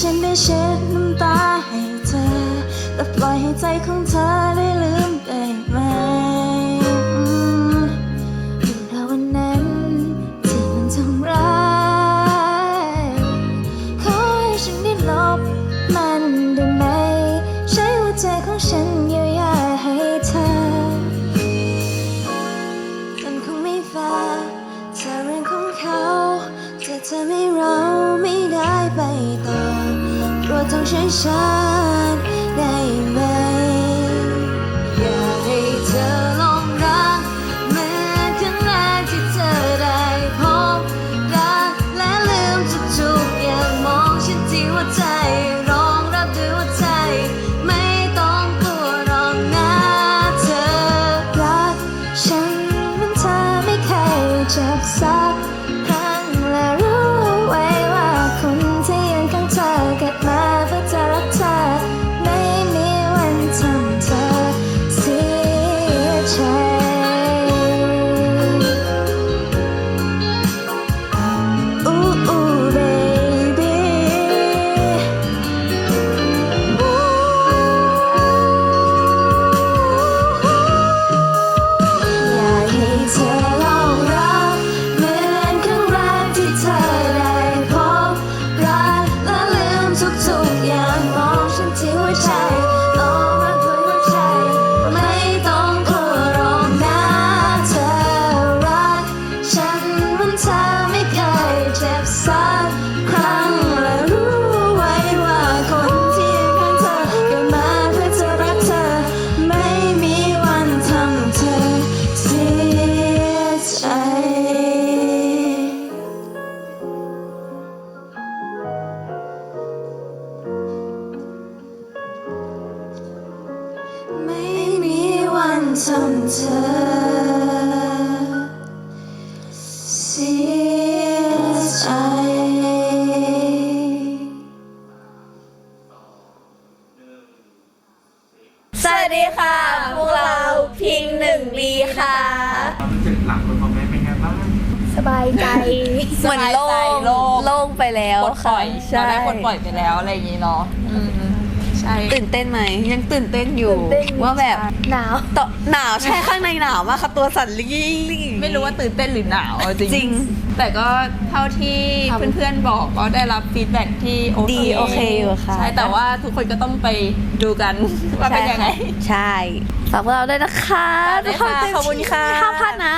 ฉันได้เช็ดน้ำตาให้เธอ และปล่อยให้ใจของเธอได้ลืมได้ไโปร สักครั้งและรู้ไว้ว่าคนที่ยืนข้างเธอเกิดมาเพื่อจะรักเธอ ไม่มีวันทำเธอเสียใจ ไม่มีวันทำเธอ วัสดีค่ะ พวกเราพิงหนึ่งลีค่ะ ความรู้สึกหลังคนคอมเมนต์เป็นไงบ้างสบายใจ เหมือนโล่งโล่ง โล่งไปแล้วปลดปล่อยใช่เราได้ปลดปล่อยไปแล้วอะไรอย่างนี้เนาะอืม ใช่ตื่นเต้นไหมยังตื่นเต้นอยู่ ว่าแบบหนาว ต่อหนาวใช่ข้างในหนาวมากค่ะตัวสั่นลิลิไม่รู้ว่าตื่นเต้นหรือหนาวเอาจริงจริงแต่ก็เท่าที่ครับเพื่อนๆบอกก็ได้รับฟีดแบ็กที่โอเคดีโอเคอยู่ค่ะ ใช่แต่ว่าทุกคนก็ต้องไปดูกันว่าเป็นยังไง ใช่ฝากพวกเราด้วยนะคะฝากด้วยค่ะทุกนเต็มขอบคุณค่ะ ห้ามพลาดนะ